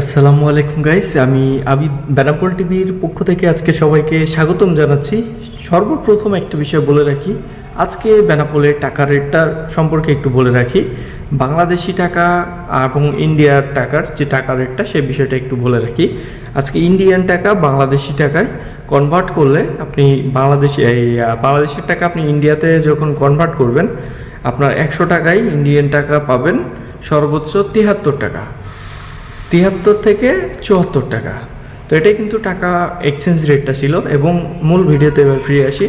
আসসালামু আলাইকুম গাইস আমি আবিদ বেনাপোল টিভির পক্ষ থেকে আজকে সবাইকে স্বাগতম জানাচ্ছি। সর্বপ্রথম একটা বিষয় বলে রাখি, আজকে বেনাপোলের টাকা রেটটা সম্পর্কে একটু বলে রাখি। বাংলাদেশি টাকা এবং ইন্ডিয়ার টাকার যে টাকা রেটটা সেই বিষয়টা একটু বলে রাখি। আজকে ইন্ডিয়ান টাকা বাংলাদেশি টাকায় কনভার্ট করলে আপনি বাংলাদেশি বাংলাদেশের টাকা আপনি ইন্ডিয়াতে যখন কনভার্ট করবেন, আপনার একশো টাকায় ইন্ডিয়ান টাকা পাবেন সর্বোচ্চ তিয়াত্তর টাকা। তিয়াত্তর থেকে চুয়াত্তর টাকা। তো এটাই কিন্তু টাকা এক্সচেঞ্জ রেটটা ছিল এবং মূল ভিডিওতে এবার ফিরে আসি।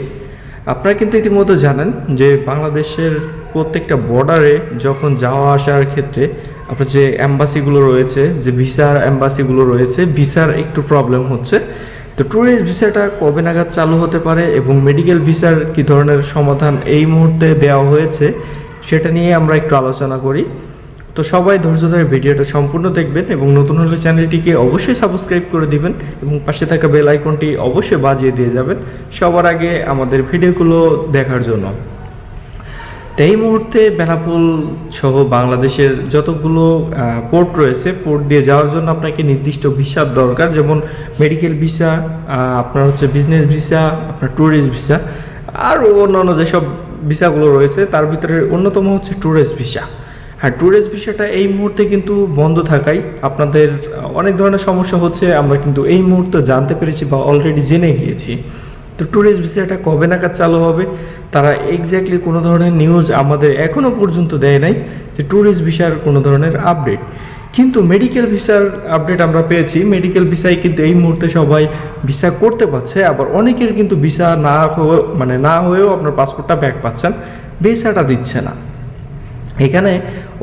আপনারা কিন্তু ইতিমধ্যে জানেন যে বাংলাদেশের প্রত্যেকটা বর্ডারে যখন যাওয়া আসার ক্ষেত্রে আপনার যে অ্যাম্বাসিগুলো রয়েছে, যে ভিসার অ্যাম্বাসিগুলো রয়েছে ভিসার একটু প্রবলেম হচ্ছে। তো ট্যুরিস্ট ভিসাটা কবে নাগাদ চালু হতে পারে এবং মেডিকেল ভিসার কী ধরনের সমাধান এই মুহূর্তে দেওয়া হয়েছে, সেটা নিয়ে আমরা একটু আলোচনা করি। তো সবাই ধৈর্য ধরে ভিডিওটা সম্পূর্ণ দেখবেন এবং নতুন হলে চ্যানেলটিকে অবশ্যই সাবস্ক্রাইব করে দিবেন এবং পাশে থাকা বেল আইকনটি অবশ্যই বাজিয়ে দিয়ে যাবেন সবার আগে আমাদের ভিডিওগুলো দেখার জন্য। এই মুহূর্তে বেনাপুল সহ বাংলাদেশের যতগুলো পোর্ট রয়েছে পোর্ট দিয়ে যাওয়ার জন্য আপনাকে নির্দিষ্ট ভিসার দরকার। যেমন মেডিকেল ভিসা আপনার হচ্ছে বিজনেস ভিসা আপনার ট্যুরিস্ট ভিসা আর অন্যান্য যেসব ভিসাগুলো রয়েছে, তার ভিতরে অন্যতম হচ্ছে ট্যুরিস্ট ভিসা হ্যাঁ ট্যুরিস্ট ভিসাটা এই মুহূর্তে কিন্তু বন্ধ থাকায় আপনাদের অনেক ধরনের সমস্যা হচ্ছে। আমরা কিন্তু এই মুহূর্তে জানতে পেরেছি বা অলরেডি জেনে গিয়েছি। তো ট্যুরিস্ট ভিসাটা কবে নাগাদ চালু হবে? তারা এক্স্যাক্টলি কোনো ধরনের নিউজ আমাদের এখনও পর্যন্ত দেয় নাই যে ট্যুরিস্ট ভিসার কোনো ধরনের আপডেট কিন্তু মেডিকেল ভিসার আপডেট আমরা পেয়েছি। মেডিকেল ভিসায় কিন্তু এই মুহূর্তে সবাই ভিসা করতে পারছে। আবার অনেকের কিন্তু ভিসা না হয়ে মানে না হয়েও আপনার পাসপোর্টটা ব্যাক পাচ্ছেন। ভিসাটা দিচ্ছে না। এখানে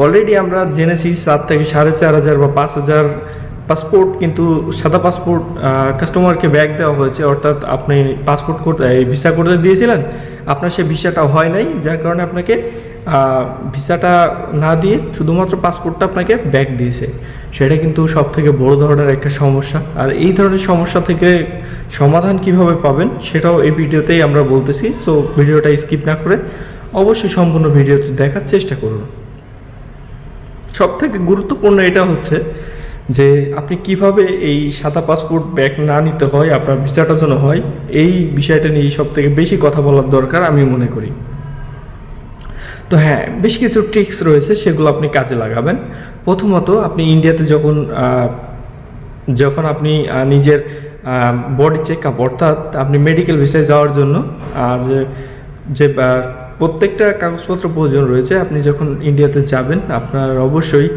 অলরেডি আমরা জেনেছি সাত থেকে সাড়ে চার হাজার বা পাঁচ হাজার পাসপোর্ট কিন্তু সাদা পাসপোর্ট কাস্টমারকে ব্যাক দেওয়া হয়েছে। অর্থাৎ আপনি পাসপোর্ট করতে ভিসা করতে দিয়েছিলেন, আপনার সে ভিসাটা হয় নাই, যার কারণে আপনাকে ভিসাটা না দিয়ে শুধুমাত্র পাসপোর্টটা আপনাকে ব্যাক দিয়েছে। সেটা কিন্তু সব থেকে বড় ধরনের একটা সমস্যা। আর এই ধরনের সমস্যা থেকে সমাধান কীভাবে পাবেন, সেটাও এই ভিডিওতেই আমরা বলতেছি। সো ভিডিওটা স্কিপ না করে অবশ্যই সম্পূর্ণ ভিডিওটি দেখার চেষ্টা করুন। সব থেকে গুরুত্বপূর্ণ এটা হচ্ছে যে আপনি কীভাবে এই সাদা পাসপোর্ট ব্যাক না নিতে হয়, আপনার ভিসাটা যেন হয়, এই বিষয়টা নিয়ে সব থেকে বেশি কথা বলার দরকার আমি মনে করি। তো হ্যাঁ বেশ কিছু ট্রিক্স রয়েছে, সেগুলো আপনি কাজে লাগাবেন। প্রথমত আপনি ইন্ডিয়াতে যখন যখন আপনি নিজের বডি চেক আপ অর্থাৎ আপনি মেডিকেল ভিসায় যাওয়ার জন্য যে যে প্রত্যেকটা কাগজপত্র প্রয়োজন রয়েছে। আপনি যখন ইন্ডিয়াতে যাবেন, আপনার অবশ্যই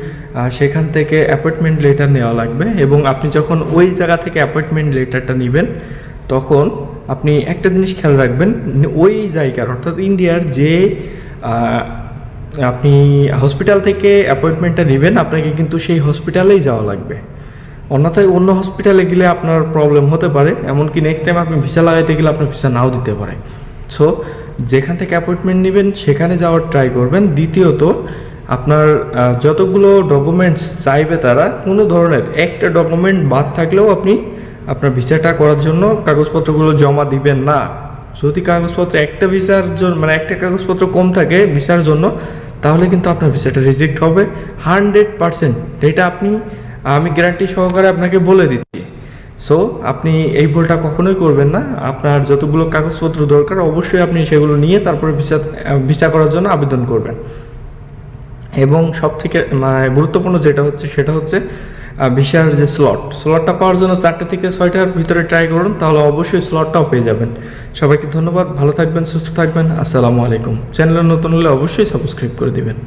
সেখান থেকে অ্যাপয়েন্টমেন্ট লেটার নেওয়া লাগবে এবং আপনি যখন ওই জায়গা থেকে অ্যাপয়েন্টমেন্ট লেটারটা নেবেন, তখন আপনি একটা জিনিস খেয়াল রাখবেন, ওই জায়গার, অর্থাৎ ইন্ডিয়ার যে আপনি হসপিটাল থেকে অ্যাপয়েন্টমেন্টটা নেবেন, আপনাকে কিন্তু সেই হসপিটালেই যাওয়া লাগবে। অন্যথায় অন্য হসপিটালে গেলে আপনার প্রবলেম হতে পারে। এমনকি নেক্সট টাইম আপনি ভিসা লাগাইতে গেলে আপনার ভিসা নাও দিতে পারে। সো যেখান থেকে অ্যাপয়েন্টমেন্ট নেবেন, সেখানে যাওয়ার ট্রাই করবেন। দ্বিতীয়ত, আপনার যতগুলো ডকুমেন্টস চাইবে তারা, কোনো ধরনের একটা ডকুমেন্ট বাদ থাকলেও আপনি আপনার ভিসাটা করার জন্য কাগজপত্রগুলো জমা দিবেন না। যদি কাগজপত্র একটা ভিসার জন্য মানে একটা কাগজপত্র কম থাকে ভিসার জন্য, তাহলে কিন্তু আপনার ভিসাটা রিজেক্ট হবে। হান্ড্রেড পারসেন্ট এটা আপনি, আমি গ্যারান্টি সহকারে আপনাকে বলে দিচ্ছি। সো আপনি এই ভুলটা কখনোই করবেন না। আপনার যতগুলো কাগজপত্র দরকার, অবশ্যই আপনি সেগুলো নিয়ে তারপরে ভিসা ভিসা করার জন্য আবেদন করবেন। এবং সব থেকে মানে গুরুত্বপূর্ণ যেটা হচ্ছে, সেটা হচ্ছে ভিসার যে স্লট স্লটটা পাওয়ার জন্য চারটে থেকে ছয়টার ভিতরে ট্রাই করুন, তাহলে অবশ্যই স্লটটাও পেয়ে যাবেন। সবাইকে ধন্যবাদ, ভালো থাকবেন, সুস্থ থাকবেন, আসসালামু আলাইকুম। চ্যানেলে নতুন হলে অবশ্যই সাবস্ক্রাইব করে দিবেন।